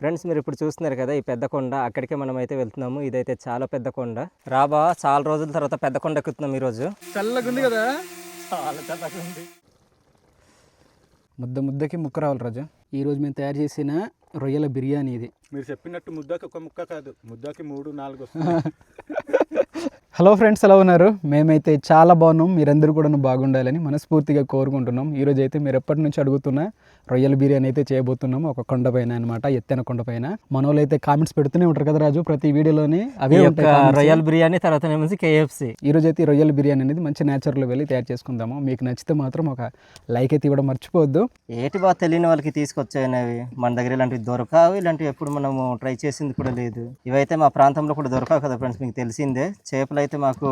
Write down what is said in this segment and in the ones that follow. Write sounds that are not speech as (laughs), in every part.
Friends మీరు ఇప్పుడు చూస్తున్నారు కదా ఈ పెద్ద కొండ. అక్కడికే మనం అయితే వెళ్తున్నాము. ఇదైతే చాలా పెద్ద కొండ. రాబా చాలా రోజుల తర్వాత పెద్ద కొండ ఎక్కుతున్నాం ఈరోజు. చల్లగా ఉంది కదా? చాలా చల్లగా ఉంది ముద్ద ముద్దకి ముక్క రావాలి రాజు. ఈరోజు మేము తయారు చేసిన రొయ్యల బిర్యానీ ఇది. మీరు చెప్పినట్టు ముద్దకి ఒక ముక్క కాదు. ముద్దకి మూడు నాలుగు వస్తుంది (laughs) హలో ఫ్రెండ్స్ ఎలా ఉన్నారు? మేమైతే చాలా బాగున్నాం. మీరందరూ కూడా బాగుండాలని మనస్ఫూర్తిగా కోరుకుంటున్నాం. ఈరోజు అయితే మీరు ఎప్పటి నుంచి అడుగుతున్న రొయ్యల బిర్యానీ అయితే చేయబోతున్నాం ఒక కొండ పైన అనమాట ఎత్తైన కొండ పైన. మన వాళ్ళు అయితే కామెంట్స్ పెడుతూనే ఉంటారు కదా రాజు ప్రతి వీడియోలోని? అవే. రొయ్యల్ బిర్యానీ తర్వాత కేఎఫ్సి ఈ రోజు అయితే రొయ్యల బిర్యానీ అనేది మంచి నేచర్లో వెళ్ళి తయారు చేసుకుందాము. మీకు నచ్చితే మాత్రం ఒక లైక్ అయితే ఇవ్వడం మర్చిపోవద్దు. ఏటి బాగా తెలియని వాళ్ళకి తీసుకొచ్చాయినవి? మన దగ్గర ఇలాంటివి దొరకవు ఇలాంటివి ఎప్పుడు మనము ట్రై చేసింది కూడా లేదు. ఇవైతే మా ప్రాంతంలో కూడా దొరకవు కదా ఫ్రెండ్స్ మీకు తెలిసిందే. చేపలు అయితే మాకు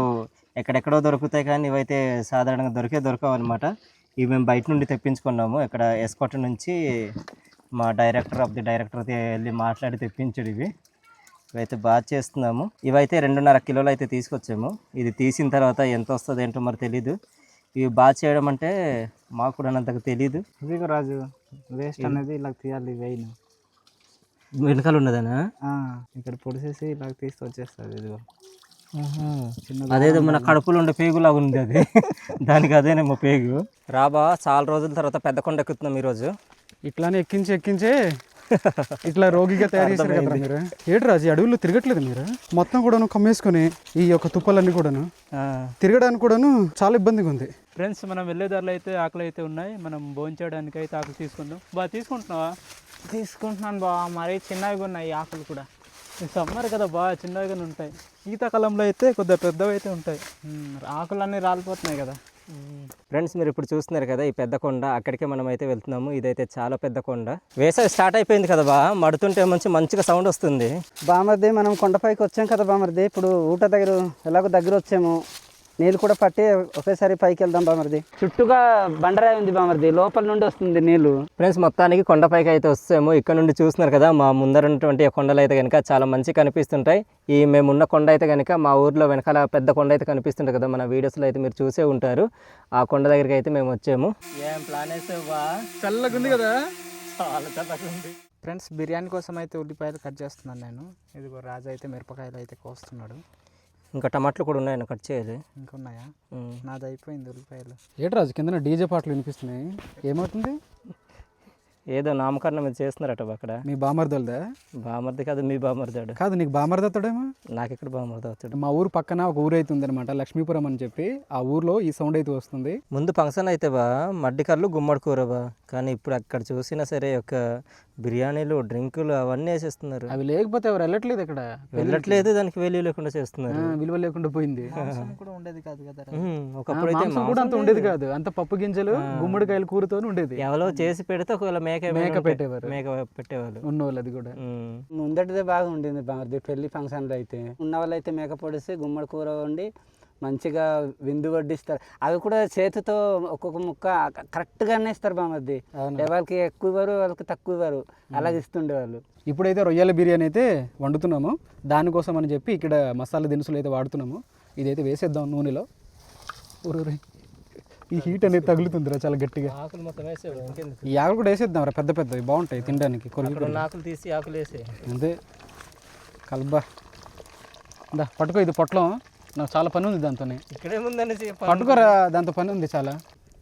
ఎక్కడెక్కడో దొరుకుతాయి కానీ ఇవైతే సాధారణంగా దొరికే దొరకవు అనమాట ఇవి మేము బయట నుండి తెప్పించుకున్నాము. ఇక్కడ ఎస్కోట నుంచి మా డైరెక్టర్ ఆఫ్ ది డైరెక్టర్ వెళ్ళి మాట్లాడి తెప్పించాడు ఇవి. ఇవైతే బాగా చేస్తున్నాము. ఇవైతే రెండున్నర కిలోలు అయితే తీసుకొచ్చాము. ఇది తీసిన తర్వాత ఎంత వస్తుంది ఏంటో మరి తెలీదు. ఇవి బాగా చేయడం అంటే మాకు కూడా అంతకు తెలీదు. ఇదిగో రాజు వేస్ట్ అనేది ఇలా తీయాలి వెయిన్ వెనకాల ఉన్నదనా? ఇక్కడ పొడిసేసి ఇలా తీసి వచ్చేస్తుంది ఇదిగో. అదేదో మన కడుపులో ఉండే పేగులాగా ఉంది అది. (laughs) దానికి అదేనేమో పేగు. రాబా చాలా రోజుల తర్వాత పెద్ద కొండ ఎక్కుతున్నాం ఈరోజు. ఇట్లానే ఎక్కించి ఎక్కించే. ఇట్లా రోగిగా తయారు చేశారు కదా మీరు? ఏడు రాజు ఈ అడవుల్లో తిరగట్లేదు మీరు? మొత్తం కూడాను కమ్మేసుకొని ఈ యొక్క తుప్పలన్నీ కూడాను. తిరగడానికి కూడాను చాలా ఇబ్బందిగా ఉంది. ఫ్రెండ్స్ మనం వెళ్ళే దారిలో అయితే ఆకులు అయితే ఉన్నాయి. మనం భోంచేయడానికి అయితే ఆకులు తీసుకుందాం. బాగా తీసుకుంటున్నావా? తీసుకుంటున్నాను బా మరీ చిన్నగా ఉన్నాయి ఆకులు కూడా. సమ్మర్ కదా బాగా చిన్నగానే ఉంటాయి. శీతాకాలంలో అయితే కొద్దిగా పెద్దవి అయితే ఉంటాయి. ఆకులన్నీ రాలిపోతున్నాయి కదా. ఫ్రెండ్స్ మీరు ఇప్పుడు చూస్తున్నారు కదా ఈ పెద్ద కొండ. అక్కడికే మనం అయితే వెళ్తున్నాము. ఇదైతే చాలా పెద్ద కొండ. వేసవి స్టార్ట్ అయిపోయింది కదా బా. మడుతుంటే మంచి మంచిగా సౌండ్ వస్తుంది. బామర్ది మనం కొండపైకి వచ్చాం కదా బామర్ది. ఇప్పుడు ఊట దగ్గర ఎలాగో దగ్గర వచ్చాము. నీళ్ళు కూడా పట్టి ఒకేసారి పైకి వెళ్దాం బామర్ది. చుట్టూగా బండరాయి ఉంది బామర్ది. లోపల నుండి వస్తుంది నీళ్ళు. ఫ్రెండ్స్ మొత్తానికి కొండపైకి అయితే వస్తాము. ఇక్కడ నుండి చూస్తున్నారు కదా మా ముందర ఉన్నటువంటి కొండలు అయితే కనుక చాలా మంచి కనిపిస్తుంటాయి. ఈ మేమున్న కొండ అయితే కనుక మా ఊర్లో వెనకాల పెద్ద కొండ అయితే కనిపిస్తుంటుంది కదా మన వీడియోస్లో అయితే మీరు చూసే ఉంటారు. ఆ కొండ దగ్గరికి అయితే మేము వచ్చాము. ఏం ప్లాన్ వేసావా చల్లగా ఉంది కదా? చాలా చల్లగా ఉంది. ఫ్రెండ్స్ బిర్యానీ కోసం అయితే ఉల్లిపాయలు కట్ చేస్తున్నాను నేను. ఇదిగో రాజు అయితే మిరపకాయలు అయితే కోస్తున్నాడు. ఇంకా టమాటాలు కూడా ఉన్నాయి కట్ చేయాలి. ఇంకున్నాయా? ఉమ్. నాది అయిపోయింది ఉల్లిపాయలు. ఏడు రాజు కింద డీజే పాటలు వినిపిస్తున్నాయి. ఏమవుతుంది? ఏదో నామకరణం చేస్తున్నారట అక్కడ. మీ బామర్దలదా బామర్ది కాదు మీ బామర్దాడు. కాదు నీకు బామర్దతాడేమో నాకు ఇక్కడ బామర్ది అవుతాడు మా ఊరు పక్కన ఒక ఊరు అయితే ఉందన్నమాట లక్ష్మీపురం అని చెప్పి. ఆ ఊర్లో ఈ సౌండ్ అయితే వస్తుంది. ముందు ఫంక్షన్ అయితే బా మడ్డి కళ్ళు గుమ్మడి కూర బా. కానీ ఇప్పుడు అక్కడ చూసినా సరే ఒక బిర్యానీలు డ్రింకులు అవన్నీ వేసేస్తున్నారు. అవి లేకపోతే ఎవరు వెళ్ళట్లేదు ఇక్కడ. వెళ్ళట్లేదు దానికి వేలు లేకుండా చేస్తున్నారు. ఆ, విలువ లేకుండా పోయింది. కూడా ఉండేది కాదు కదా ఒకప్పుడు అయితే కూడా అంత ఉండేది కాదు. అంత పప్పు గింజలు గుమ్మడికాయలు కూరతో ఉండేది. ఎవరో చేసి పెడితే ఒకవేళ మేక మేక పెట్టేవారు. మేక పెట్టేవాళ్ళు. ఉన్నోళ్ళు అది కూడా. ముందటిదే బాగా ఉండింది పెళ్ళి ఫంక్షన్లో అయితే. ఉన్న వాళ్ళు అయితే మేక పొడిసి గుమ్మడి కూర వండి మంచిగా విందు వడ్డిస్తారు. అవి కూడా చేతితో ఒక్కొక్క ముక్క కరెక్ట్గానే ఇస్తారు బామర్ది ఎవరికి ఎక్కువ ఇవ్వరు వాళ్ళకి తక్కువ ఇవ్వరు అలాగే ఇస్తుండే వాళ్ళు ఇప్పుడైతే రొయ్యల బిర్యానీ అయితే వండుతున్నాము. దానికోసం అని చెప్పి ఇక్కడ మసాలా దినుసులు అయితే వాడుతున్నాము. ఇదైతే వేసేద్దాం నూనెలో. ఈ హీట్ అనేది తగులుతుందిరా చాలా గట్టిగా. ఆకులు మొత్తం ఇంకెందుకు? ఈ ఆకులు కూడా వేసేద్దాం రా పెద్ద పెద్దవి బాగుంటాయి తినడానికి ఉన్న ఆకులు తీసి ఆకులు వేసే అంతే. కల్బా. దా పట్టుకో ఇది పొట్లం. నాకు చాలా పని ఉంది దాంతోనే. ఇక్కడేముందని పట్టుకోరా దాంతో పని ఉంది చాలా.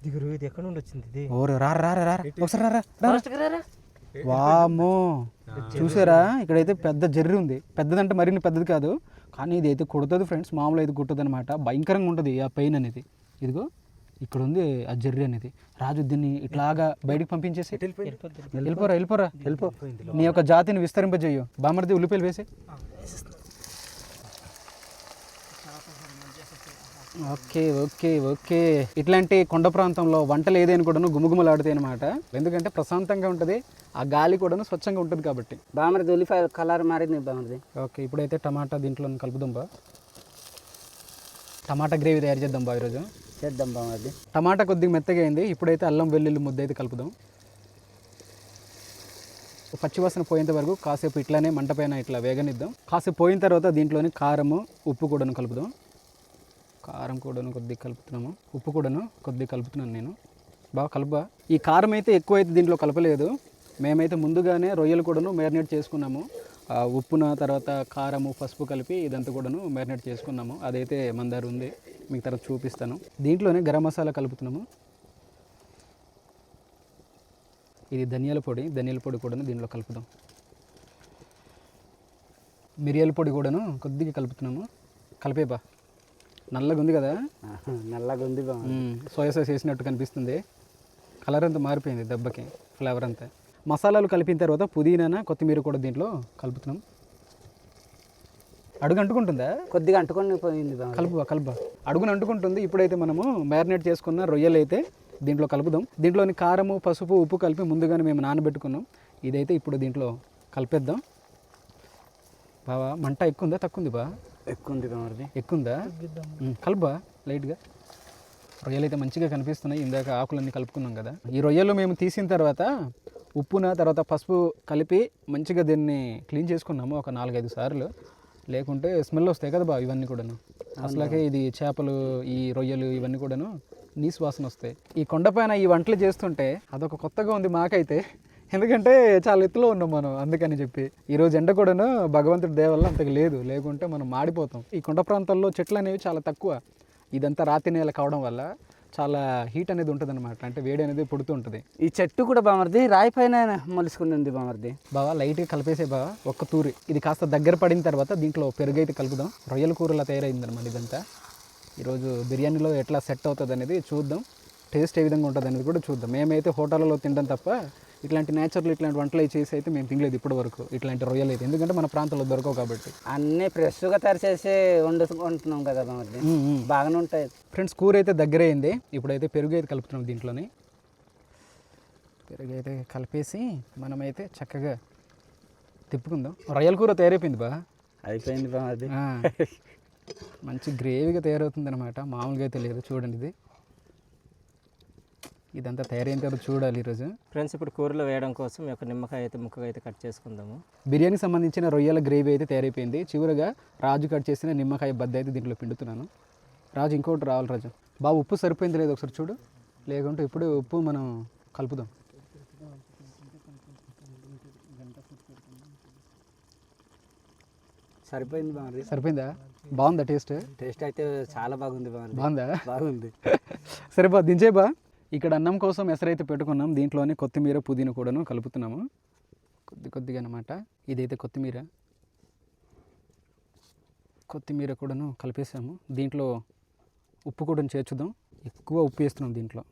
దిగురు ఇది ఎక్కడ నుండి వచ్చింది ఇది? ఓరే రా రా రా రా. ఒకసారి రా రా, రా. వామో చూసారా ఇక్కడైతే పెద్ద జర్రి ఉంది. పెద్దదంటే మరిన్ని పెద్దది కాదు. కానీ ఇది అయితే కుడుతుంది ఫ్రెండ్స్ మామూలు అయితే కుట్టదు అనమాట భయంకరంగా ఉంటుంది ఆ పెయిన్ అనేది. ఇదిగో ఇక్కడ ఉంది ఆ జర్రి అనేది. రాజు దీన్ని ఇట్లాగా బయటికి పంపించేసి. వెళ్ళిపోరా వెళ్ళిపోరా వెళ్ళిపో. నీ యొక్క జాతిని విస్తరింపజేయు. బామర్ది ఉల్లిపాయలు వేసి. Okay okay okay. ఇట్లాంటి కొండ ప్రాంతంలో వంటలు ఏదైనా కూడాను గుమగుమలాడుతాయి అనమాట ఎందుకంటే ప్రశాంతంగా ఉంటుంది ఆ గాలి కూడాను స్వచ్ఛంగా ఉంటుంది కాబట్టి. బామర్ది ఉల్లిపాయలు కలర్ మారింది బామర్ది. ఓకే ఇప్పుడైతే టమాటా దీంట్లో కలుపుదాం బా టమాటా గ్రేవీ తయారు చేద్దాం బా ఈరోజు. చేద్దాం బామర్ది. టమాటా కొద్దిగా మెత్తగా అయింది ఇప్పుడైతే అల్లం వెల్లుల్లి ముద్ద అయితే కలుపుదాం. పచ్చివాసన పోయేంత వరకు కాసేపు ఇట్లానే మంట పైన ఇట్లా వేగనిద్దాం. కాసేపు పోయిన తర్వాత దీంట్లోని కారము ఉప్పు కూడాను కలుపుదాం. కారం కూడాను కొద్దిగా కలుపుతున్నాము. ఉప్పు కూడాను కొద్దిగా కలుపుతున్నాను నేను. బాగా కలుపా. ఈ కారం అయితే ఎక్కువ అయితే దీంట్లో కలపలేదు. మేమైతే ముందుగానే రొయ్యలు కూడాను మ్యారినేట్ చేసుకున్నాము. ఉప్పున తర్వాత కారము పసుపు కలిపి ఇదంతా కూడాను మ్యారినేట్ చేసుకున్నాము. అదైతే మందారు ఉంది. మీకు తర్వాత చూపిస్తాను. దీంట్లోనే గరం మసాలా కలుపుతున్నాము. ఇది ధనియాల పొడి ధనియాల పొడి కూడాను దీంట్లో కలుపుదాం. మిరియాల పొడి కూడాను కొద్దిగా కలుపుతున్నాము. కలిపేపా నల్లగా ఉంది కదా? నల్లగా ఉంది. సోయా సాస్ వేసినట్టు కనిపిస్తుంది. కలర్ అంతా మారిపోయింది దెబ్బకి ఫ్లేవర్ అంతా. మసాలాలు కలిపిన తర్వాత పుదీనా కొత్తిమీర కూడా దీంట్లో కలుపుతున్నాం. అడుగు అంటుకుంటుందా? కొద్దిగా అంటుకొని పోయింది కలుపు కలుపు అడుగున అంటుకుంటుంది. ఇప్పుడైతే మనము మ్యారినేట్ చేసుకున్న రొయ్యలు అయితే దీంట్లో కలుపుదాం. దీంట్లోని కారము పసుపు ఉప్పు కలిపి ముందుగానే మేము నానబెట్టుకున్నాం. ఇదైతే ఇప్పుడు దీంట్లో కలిపేద్దాం. బావా మంట ఎక్కువ ఉందా తక్కువ ఉంది బా? ఎక్కువ ఉంది బామర్ది ఎక్కుందా? ఉమ్, కలుపా లైట్గా. రొయ్యలు అయితే మంచిగా కనిపిస్తున్నాయి. ఇందాక ఆకులన్నీ కలుపుకున్నాం కదా. ఈ రొయ్యలు మేము తీసిన తర్వాత ఉప్పున తర్వాత పసుపు కలిపి మంచిగా దీన్ని క్లీన్ చేసుకున్నాము ఒక నాలుగైదు సార్లు. లేకుంటే స్మెల్ వస్తాయి కదా బా ఇవన్నీ కూడాను. అసలుకే ఇది చేపలు ఈ రొయ్యలు ఇవన్నీ కూడాను. నీసు వాసన వస్తాయి ఈ కొండపైన ఈ వంటలు చేస్తుంటే అదొక కొత్తగా ఉంది మాకైతే. ఎందుకంటే చాలా ఎత్తులో ఉన్నాం మనం అందుకని చెప్పి. ఈరోజు ఎండ కూడాను భగవంతుడి దయ వల్ల అంతకు లేదు. లేకుంటే మనం మాడిపోతాం. ఈ కొండ ప్రాంతాల్లో చెట్లు అనేవి చాలా తక్కువ. ఇదంతా రాతి నేల కావడం వల్ల చాలా హీట్ అనేది ఉంటుంది అనమాట అంటే వేడి అనేది పుడుతూ ఉంటుంది. ఈ చెట్టు కూడా బామర్ది. రాయి పైన మొలుసుకుని ఉంది బామర్ది. బావా లైట్గా కలిపేసే బావా. ఒక్క తూరి. ఇది కాస్త దగ్గర పడిన తర్వాత దీంట్లో పెరుగు అయితే కలుపుదాం. రొయ్యల కూరలా తయారైంది అనమాట ఇదంతా. ఈరోజు బిర్యానీలో ఎట్లా సెట్ అవుతుంది అనేది చూద్దాం. టేస్ట్ ఏ విధంగా ఉంటుంది అనేది కూడా చూద్దాం. మేమైతే హోటళ్ళలో తినడం తప్ప ఇట్లాంటి నేచురల్ ఇట్లాంటి వంటలు చేసి అయితే మేము తినలేదు ఇప్పటి వరకు. ఇట్లాంటి రొయ్యలు అయితే. ఎందుకంటే మన ప్రాంతంలో దొరకవు కాబట్టి. అన్నీ ఫ్రెష్గా తయారు చేసి వండుకుంటున్నాం కదా బాగానే ఉంటాయి. ఫ్రెండ్స్ కూర అయితే దగ్గర అయింది. ఇప్పుడైతే పెరుగు అయితే కలుపుతున్నాం దీంట్లోని. పెరుగు అయితే కలిపేసి మనమైతే చక్కగా తిప్పుకుందాం. రొయ్యల కూర తయారైపోయింది బా. అయిపోయింది బామర్ది ఆ, (laughs) మంచి గ్రేవీగా తయారవుతుంది అనమాట మామూలుగా అయితే లేదు చూడండి ఇది. ఇదంతా తయారైన తర్వాత చూడాలి ఈరోజు. ఫ్రెండ్స్ ఇప్పుడు కూరలో వేయడం కోసం ఒక నిమ్మకాయ అయితే ముక్కగా అయితే కట్ చేసుకుందాము. బిర్యానీకి సంబంధించిన రొయ్యల గ్రేవీ అయితే తయారైపోయింది. చివరిగా రాజు కట్ చేసిన నిమ్మకాయ బద్ద అయితే దీంట్లో పిండుతున్నాను. రాజు ఇంకోటి రావాలి రాజు. బాబు ఉప్పు సరిపోయింది లేదు ఒకసారి చూడు. లేకుంటే ఇప్పుడు ఉప్పు మనం కలుపుదాం. సరిపోయింది సరిపోయిందా? బాగుందా టేస్ట్ టేస్ట్ అయితే చాలా బాగుంది బాగుందా? బాగుంది. (laughs) సరే బా దించేబా ఇక్కడ అన్నం కోసం ఎసరైతే పెట్టుకున్నాం దీంట్లోనే కొత్తిమీర పుదీనా కూడాను కలుపుతున్నాము. కొద్ది కొద్దిగా అనమాట ఇదైతే కొత్తిమీర. కొత్తిమీర కూడాను కలిపేసాము. దీంట్లో ఉప్పు కూడా చేర్చుదాం. ఎక్కువ ఉప్పు వేస్తున్నాం దీంట్లో.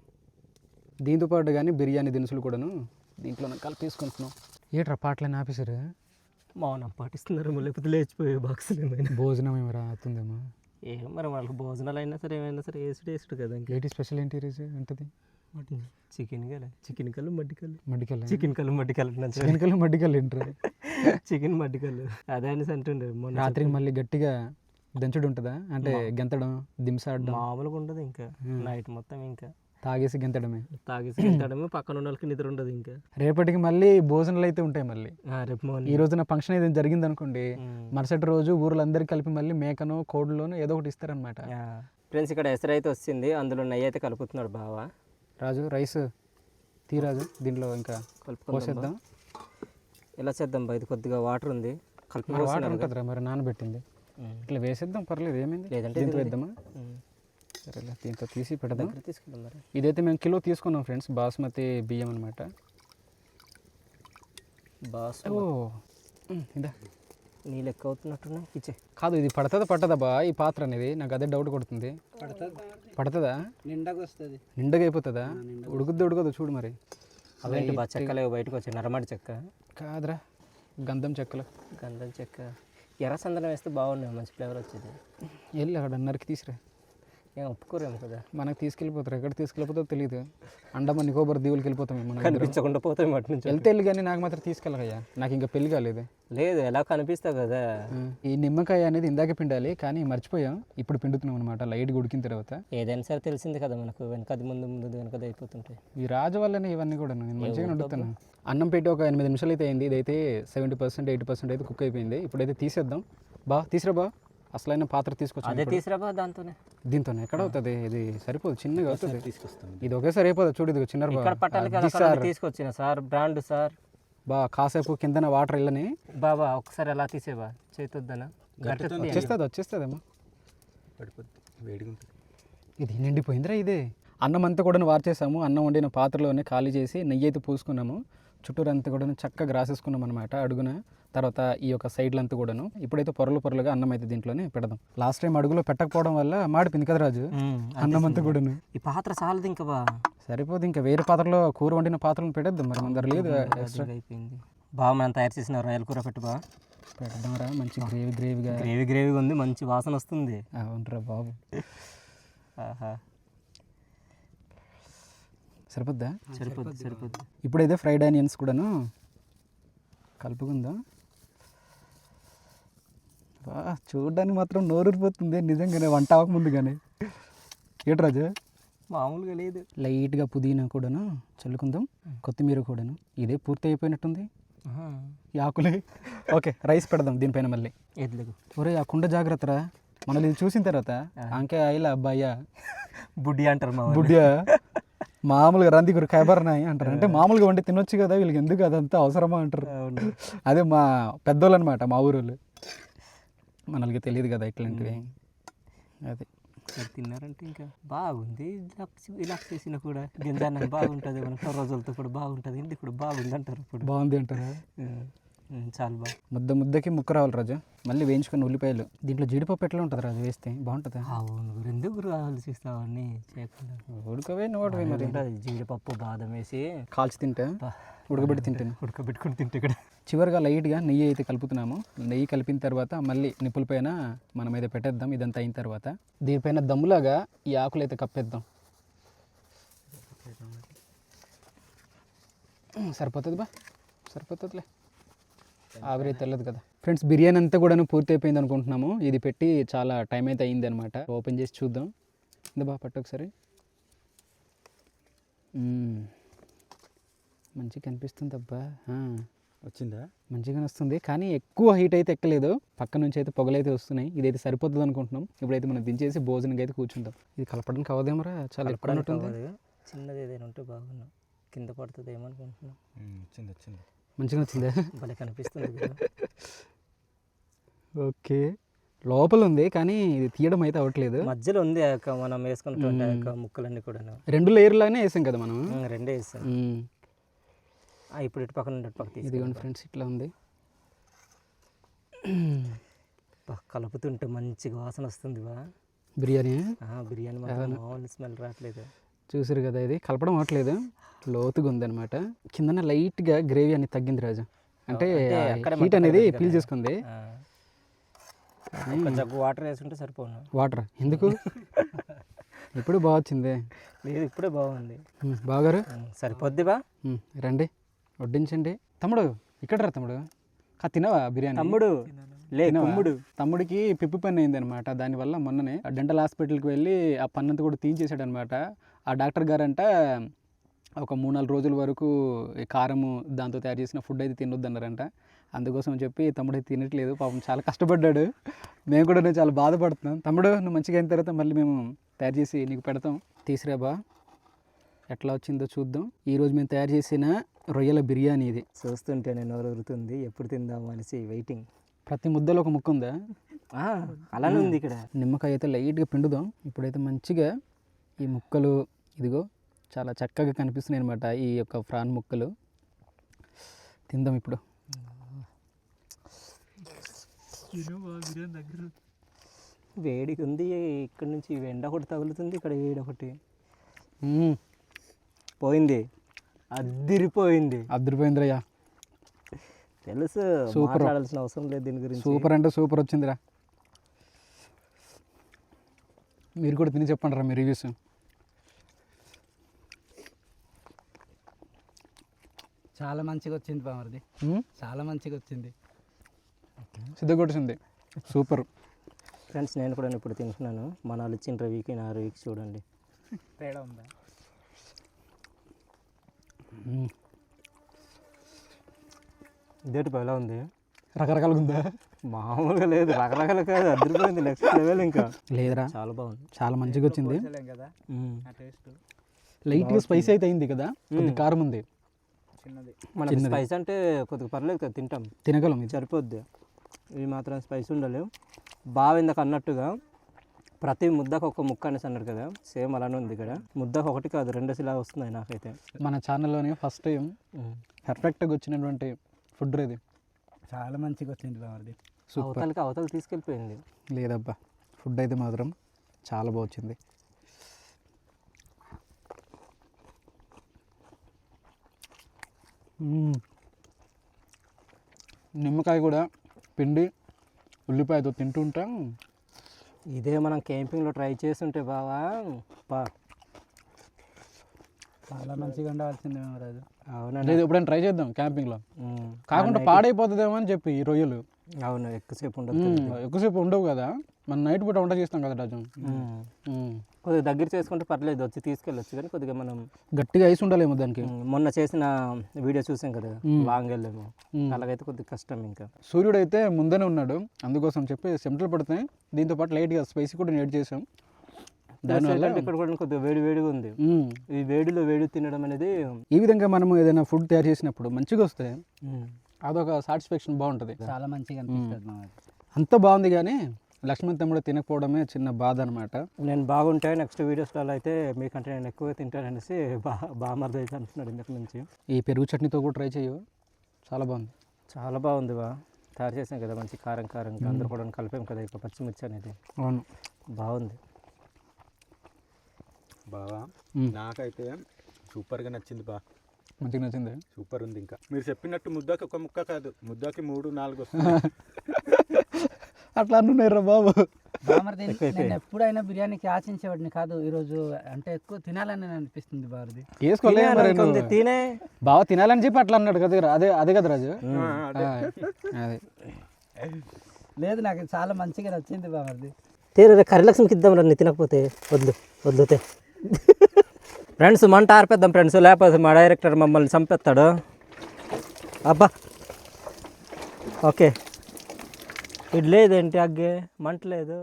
దీంతో పాటు కానీ బిర్యానీ దినుసులు కూడాను దీంట్లో కలిపేసుకుంటున్నాం. ఏట్రా పాటలని ఆపేసారు మౌనం పాటిస్తున్నారు లేకపోతే లేచిపోయే బాక్సులు ఏమైనా. భోజనం ఏమరా అవుతుందేమో ఏం మరి వాళ్ళకి భోజనాలు అయినా సరే ఏమైనా సరే వేసుడు వేసుడు కదా ఏంటి స్పెషల్ ఏంటి ఈరోజు ఉంటుంది చికెన్ కల చికెన్ కల్లు మడ్డి కల్లు మడ్డికల్ చికెన్ కల్లు మడ్డి కల్లు చికెన్ కల్లు మడ్డికల్ ఏంట్రా చికెన్ మడ్డి కల్లు అదే అనేసి అంటుండే మొన్న రాత్రికి మళ్ళీ గట్టిగా దంచుడు ఉంటుందా? అంటే గెంతడం దింసాడడం మామూలుగా ఉండదు ఇంకా. నైట్ మొత్తం ఇంకా. తాగేసి గెంతడమే. తాగేసి తింటాడేమో పక్కన ఉన్న వాళ్ళకి నిద్ర ఉండదు ఇంకా. రేపటికి మళ్ళీ భోజనాలు అయితే ఉంటాయి మళ్ళీ. రేపు ఈ రోజున ఫంక్షన్ ఏదైనా జరిగింది అనుకోండి మరుసటి రోజు ఊర్లందరికీ కలిపి మళ్ళీ మేకను కోడ్లోను ఏదో ఒకటి ఇస్తారనమాట ఫ్రెండ్స్ ఇక్కడ ఎసరు అయితే వచ్చింది అందులో నెయ్యి అయితే కలుపుతున్నాడు బావ. రాజు రైస్ తీరాజు దీంట్లో ఇంకా కలుపుకుందాం పోసేద్దాం. ఎలా చేద్దాం బా? ఇది కొద్దిగా వాటర్ ఉంది. కలుపు వాటర్ ఉంటుందిరా మరి నానబెట్టింది. ఇట్లా వేసేద్దాం పర్లేదు ఏమైంది? లేదంటే వేద్దామా? సరేలే దీంతో తీసి పెడదాం. తీసుకుందాం మరి. ఇదైతే మేము కిలో తీసుకున్నాం ఫ్రెండ్స్ బాస్మతి బియ్యం అనమాట బాస్ ఓ ఇదా. నీళ్ళు ఎక్కువ అవుతున్నట్టున్నాయి ఇచ్చే. కాదు ఇది పడుతుందా పట్టదా బా ఈ పాత్ర అనేది? నాకు అదే డౌట్ కొడుతుంది. పడుతుందా? నిండాగా వస్తుంది నిండగా అయిపోతుందా ఉడుకుద్ది ఉడకదు చూడు మరి. అదేంటి బా చెక్కలు బయటకు వచ్చాయి నరమడి చెక్క? కాదురా గంధం చెక్కలు. గంధం చెక్క. ఎర్ర సందనం వేస్తే బాగున్నాయి మంచి ఫ్లేవర్ వచ్చేది. వెళ్ళి అక్కడ అన్నరికి తీసిరా. ఏం ఒప్పుకోరేమో కదా. మనకు తీసుకెళ్ళిపోతారు. ఎక్కడ తీసుకెళ్ళిపోతారో తెలియదు అండమాన్ నికోబార్ దీవులకి వెళ్ళిపోతాం మనం. కనిపించకుండా పోతాయి మట్టి నుంచి. వెళ్తే వెళ్ళి కానీ నాకు మాత్రం తీసుకెళ్ళగయ్యా నాకు ఇంకా పెళ్ళి కాలేదు. లేదు ఎలా కనిపిస్తావు కదా. ఈ నిమ్మకాయ అనేది ఇందాకే పిండాలి కానీ మర్చిపోయాం. ఇప్పుడు పిండుతున్నాం అనమాట లైట్గా ఉడికిన తర్వాత. ఏదైనా సరే తెలిసింది కదా మనకు. వెనకది ముందు ముందు వెనకది అయిపోతుంటాయి ఈ రాజు వల్లనే ఇవన్నీ కూడా నేను మంచిగా వండుతాను అన్నం పెట్టి ఒక ఎనిమిది నిమిషాలు అయితే అయింది. ఇదైతే సెవెంటీ పర్సెంట్ ఎయిటీ పర్సెంట్ అయితే కుక్ అయిపోయింది. ఇప్పుడైతే తీసేద్దాం. బా తీసిరా బా. అసలైన పాత్ర తీసుకొచ్చాను అదే తీసుకురాబా దాంతోనే. దీంతోనే ఎక్కడ అవుతుంది? ఇది సరిపోదు చిన్నగా అవుతుంది. తీసుకొస్తాను. ఇది ఒకేసారి అయిపోతుంది చూడు ఇది చిన్న ఇక్కడ పట్టాలి కదా అక్కడ నుండి తీసుకొచ్చిన సార్ బ్రాండ్ సార్. బా కాసేపు కిందన వాటర్ వెళ్ళని బాబా ఒకసారి ఎలా తీసేవా? చేతుద్దనా? వచ్చేస్తుంది వచ్చేస్తుందమ్మా పడిపోద్ది వేడిగా ఉంటుంది ఇది నిండిపోయిందిరా ఇదే. అన్నం అంతా కూడా వార్చేసాము. అన్నం వండిన పాత్రలోనే ఖాళీ చేసి నెయ్యి అయితే పూసుకున్నాము. చుట్టూరు అంతా కూడా చక్కగా రాసేసుకున్నాం అనమాట అడుగున. తర్వాత ఈ యొక్క సైడ్లు అంతా కూడాను ఇప్పుడైతే పొరలు పొరలుగా అన్నం అయితే దీంట్లోనే పెడదాం. లాస్ట్ టైం అడుగులో పెట్టకపోవడం వల్ల మాడిపోయింది కదా రాజు? అన్నం అంతా కూడాను. ఈ పాత్ర చాలదు ఇంకా సరిపోదు ఇంకా వేరే పాత్రలో కూర వండిన పాత్రలను పెట్టేద్దాం మరి దగ్గర లేదు అయిపోయింది. బాగా మనం తయారు చేసిన రొయ్యల కూర పెట్టు బా. పెడదాంరా మంచి గ్రేవీ గ్రేవీగా. గ్రేవీ గ్రేవీగా ఉంది మంచి వాసన వస్తుంది. అవునరా బాబు. ఆహా. సరిపోద్దా? సరిపోద్ది సరిపోద్ది. ఇప్పుడైతే ఫ్రైడ్ ఆనియన్స్ కూడాను కలుపుకుందాం. చూడడానికి మాత్రం నోరూరిపోతుంది. నిజంగానే వంట అవ్వకముందు కానీ ఏటి రాజు? మామూలుగా లేదు. లైట్గా పుదీనా కూడాను? చల్లుకుందాం. కొత్తిమీర కూడాను? ఇదే పూర్తి అయిపోయినట్టుంది. ఆకులే. ఓకే రైస్ పెడదాం దీనిపైన మళ్ళీ. ఎద్దులకు ఒరే ఆ కుండ జాగ్రత్తరా? మనల్ని ఇది చూసిన తర్వాత అంకే అయిలా అబ్బాయ్యా. బుడ్డి అంటారు మా. బుడ్డియా? మామూలుగా రందిగురు ఖైబర్నాయి అంటారు. అంటే మామూలుగా వండి తినొచ్చు కదా వీళ్ళకి ఎందుకు అదంతా అవసరమా అంటారు. అదే మా పెద్దోళ్ళు అనమాట మా ఊరోళ్ళు. మనకి తెలియదు కదా ఇట్లాంటివి. అది. తిన్నారంటే ఇంకా బాగుంది. ఇలా చేసిన కూడా గింజాన్ని బాగుంటుంది. మన రోజులతో కూడా బాగుంటుంది. ఇది కూడా బాగుంది అంటారు ఇప్పుడు. బాగుంది అంటారా? చాలా బాగా ముద్ద ముద్దకి ముక్క రావాలి రాజు. మళ్ళీ వేయించుకున్న ఉల్లిపాయలు. దీంట్లో జీడిపప్పు ఎట్లా ఉంటుంది రాజు? వేస్తే బాగుంటుందా? అవును. ఎందుకు ఆలోచిస్తావు అన్నీ చేయకుండా? ఉడకవే నోడవే మరి. జీడిపప్పు బాదం వేసి కాల్చి తింటే ఉడకబెట్టి తింటాను ఉడకబెట్టుకుని తింటే ఇక్కడ. చివరిగా లైట్గా నెయ్యి అయితే కలుపుతున్నాము. నెయ్యి కలిపిన తర్వాత మళ్ళీ నిప్పుల పైన మనం అయితే పెట్టేద్దాం. ఇదంతా అయిన తర్వాత దీనిపైన దమ్ములాగా ఈ ఆకులు అయితే కప్పేద్దాం. సరిపోతుంది బా. సరిపోతుందిలే. ఆవిరి తెల్లదు కదా. ఫ్రెండ్స్ బిర్యానీ అంతా కూడా పూర్తి అయిపోయింది అనుకుంటున్నాము. ఇది పెట్టి చాలా టైం అయితే అయింది అనమాట ఓపెన్ చేసి చూద్దాం. ఇందా బా పట్టు ఒకసారి. మంచిగా కనిపిస్తుంది అబ్బా. వచ్చిందా? మంచిగానే వస్తుంది. కానీ ఎక్కువ హీట్ అయితే ఎక్కలేదు. పక్క నుంచి అయితే పొగలైతే వస్తున్నాయి. ఇదైతే సరిపోతుంది అనుకుంటున్నాం. ఇప్పుడైతే మనం దించేసి భోజనంకి అయితే కూర్చుంటాం ఇది కలపడానికి అవదేమరా చాలా. చిన్నది ఏదైనా ఉంటే బాగున్నా. కింద పడుతుంది ఏమనుకుంటున్నాం ఉమ్, వచ్చింది వచ్చింది. మంచిగా వచ్చిందా భలే కనిపిస్తుంది. (laughs) ఓకే. లోపల ఉంది కానీ ఇది తీయడం అయితే అవ్వట్లేదు. మధ్యలో ఉంది ఆ యొక్క మనం వేసుకున్నటువంటి ఆ యొక్క ముక్కలన్నీ కూడా రెండు లేయర్లానే వేసాం కదా మనం రెండే మ్మ్. ఇప్పుడు ఇటు పక్కన ఇటు పక్క తీసి ఇదిగోండి ఫ్రెండ్స్ ఇట్లా ఉంది. కలుపుతుంటే మంచిగా వాసన వస్తుంది బా బిర్యానీ? ఆ, బిర్యానీ మాత్రం మామూలు స్మెల్ రావట్లేదు. చూసారు కదా ఇది కలపడం అవ్వట్లేదు. లోతుగా ఉందన్నమాట. కిందన లైట్గా గ్రేవీ అనేది తగ్గింది రాజు. అంటే హీట్ అనేది పీల్ కదా. చేసుకుంది. జగ్గు వాటర్ వేసుకుంటే సరిపోను. వాటర్? ఎందుకు? (laughs) ఇప్పుడు బాగా వచ్చింది? లేదు ఇప్పుడే బాగుంది. బాగారు? సరిపోద్ది బా. రండి. వడ్డించండి. తమ్ముడు ఇక్కడ రా తమ్ముడు? కా తినవా బిర్యానీ? తమ్ముడు లే తినవా? కుమ్ముడు. తమ్ముడికి పిప్పి పన్ను అయింది అనమాట దానివల్ల మొన్ననే ఆ డెంటల్ హాస్పిటల్కి వెళ్ళి ఆ పన్నంతా కూడా తీయించేశాడు అనమాట ఆ డాక్టర్ గారంట ఒక మూడు నాలుగు రోజుల వరకు ఈ కారము దాంతో తయారు చేసిన ఫుడ్ అయితే తినొద్దు అన్నారంట అందుకోసం చెప్పి తమ్ముడు అయితే తినట్లేదు. పాపం చాలా కష్టపడ్డాడు. మేము కూడా నేను చాలా బాధపడుతున్నాం. తమ్ముడు నువ్వు మంచిగా అయిన తర్వాత మళ్ళీ మేము తయారు చేసి నీకు పెడతాం. తీసిరాబా ఎట్లా వచ్చిందో చూద్దాం. ఈరోజు మేము తయారు చేసిన రొయ్యల బిర్యానీ ఇది. చూస్తుంటే నేను ఊరుతుంది. ఎప్పుడు తిందాం అనేసి వెయిటింగ్ ప్రతి ముద్దలో ఒక ముక్క ఉందా అలానే ఉంది ఇక్కడ. నిమ్మకాయ అయితే లైట్గా పిండుదాం. ఇప్పుడైతే మంచిగా ఈ ముక్కలు ఇదిగో చాలా చక్కగా కనిపిస్తున్నాయి అనమాట ఈ యొక్క ఫ్రాన్ ముక్కలు. తిందాం ఇప్పుడు. వేడిగా ఉంది ఇక్కడ నుంచి ఎండ ఒకటి తగులుతుంది ఇక్కడ వేడి ఒకటి. పోయింది. అద్దిరిపోయింది. అద్దరిపోయిందిరయ్యా. తెలుసు సూపర్. మాట్లాడాల్సిన అవసరం లేదు దీని గురించి. సూపర్ అంటే సూపర్ వచ్చిందిరా. మీరు కూడా తిని చెప్పండి రా మీ రివ్యూస్ చాలా మంచిగా వచ్చింది బామర్ది చాలా మంచిగా వచ్చింది. సిద్ధగొట్టేసింది సూపర్. ఫ్రెండ్స్ నేను కూడా ఇప్పుడు తింటున్నాను. మన వాళ్ళు ఇచ్చిన రవికి నా రవికి చూడండి. తేడా ఉందా? ఇదేటి ఎలా ఉంది? రకరకాలుగా ఉందా? మామూలుగా లేదు. రకరకాల కాదు. అదిరిపోయింది నెక్స్ట్ లెవెల్ ఇంకా. లేదురా. చాలా బాగుంది. చాలా మంచిగా వచ్చింది. కదా? మ్మ్. ఆ టేస్ట్. లైట్గా స్పైసీ అయితే అయింది కదా? కొద్ది కారం ఉంది. చిన్నది. మనకి స్పైస్ అంటే కొద్దిగా పర్లేదు కదా తింటాం. తినగలం ఇది. సరిపోద్ది. ఇవి మాత్రం స్పైస్ ఉండలేవు. బాగా ఇందాక అన్నట్టుగా ప్రతి ముద్దకు ఒక ముక్క అనేసి అన్నారు కదా సేమ్ అలానే ఉంది ఇక్కడ. ముద్దకు ఒకటి కాదు రెండు ఇలా వస్తున్నాయి నాకైతే. మన ఛానల్లోనే ఫస్ట్ టైం పర్ఫెక్ట్గా వచ్చినటువంటి ఫుడ్ ఇది. చాలా మంచిగా వచ్చింది సూపర్. అవతలకి అవతల తీసుకెళ్ళిపోయింది. లేదబ్బా ఫుడ్ అయితే మాత్రం చాలా బాగా వచ్చింది మ్మ్. నిమ్మకాయ కూడా పిండి ఉల్లిపాయతో తింటుంటాం. ఇదే మనం క్యాంపింగ్లో ట్రై చేస్తుంటే బావా. బా చాలా మంచిగా ఉండవలసింది బామరాజు అవునండి. లేదు ఎప్పుడైనా ట్రై చేద్దాం క్యాంపింగ్లో. కాకుండా పాడైపోతుందేమో అని చెప్పి ఈ రొయ్యలు. అవును ఎక్కువసేపు ఉండదు. ఎక్కువసేపు ఉండవు కదా. మనం నైట్ పూట వంట చేస్తాం కదా రాజు. కొద్దిగా దగ్గర చేసుకుంటే పర్లేదు వచ్చి తీసుకెళ్ళొచ్చు కానీ కొద్దిగా మనం గట్టిగా ఐస్ ఉండాలేమో దానికి. మొన్న చేసిన వీడియో చూసాం కదా. లాంగ్ వెళ్ళాము. అలాగైతే కొద్దిగా కష్టం ఇంకా. సూర్యుడు అయితే ముందనే ఉన్నాడు అందుకోసం చెప్పి చెమటలు పడుతున్నాయి దీంతో పాటు లైట్గా స్పైసీ కూడా నేట్ చేసాం దానివల్ల ఇక్కడ కూడా కొద్దిగా వేడి వేడిగా ఉంది. ఈ వేడిలో వేడి తినడం అనేది ఈ విధంగా మనము ఏదైనా ఫుడ్ తయారు చేసినప్పుడు మంచిగా వస్తే అదొక సాటిస్ఫాక్షన్ బాగుంటుంది. చాలా మంచిగా అనిపిస్తుంది అంత బాగుంది కానీ లక్ష్మణ్ తమ్ముడు తినకపోవడమే చిన్న బాధ అనమాట నేను బాగుంటే నెక్స్ట్ వీడియోస్లో అయితే మీకంటే నేను ఎక్కువ తింటాననేసి బా బామర్ది అయితే అంటున్నాడు ఇంతకు నుంచి ఈ పెరుగు చట్నీతో కూడా ట్రై చేయు. చాలా బాగుంది. చాలా బాగుంది బా. తయారు చేసాం కదా మంచి కారం కారం అందరూ కూడా కలిపాం కదా ఇక పచ్చిమిర్చి అనేది. అవును. బాగుంది. బావా మ్మ్. నాకైతే సూపర్గా నచ్చింది బా. మంచిగా నచ్చింది? సూపర్ ఉంది ఇంకా. మీరు చెప్పినట్టు ముద్దకి ఒక ముక్క కాదు. ముద్దకి మూడు నాలుగు వస్తుంది (laughs) అట్లా అనున్నారా బాబు. నేను ఎప్పుడైనా బిర్యానీకి ఆశించేవాడిని కాదు ఈరోజు అంటే ఎక్కువ తినాలని అనిపిస్తుంది బామర్ది వేసుకోలే తినే బాగా తినాలని చెప్పి అట్లా అన్నాడు కదా అదే అదే కదా రాజు? అదే. లేదు నాకు చాలా మంచిగా నచ్చింది బామర్ది తీరే కరిలక్ష్మికి ఇద్దాం రండి తినకపోతే. వద్దు వద్దుతే ఫ్రెండ్స్ మంట ఆర్పేద్దాం ఫ్రెండ్స్. లేకపోతే మా డైరెక్టర్ మమ్మల్ని చంపేస్తాడు. అబ్బా. ఓకే. ఇది లేదేంటి అగ్గే మంట లేదు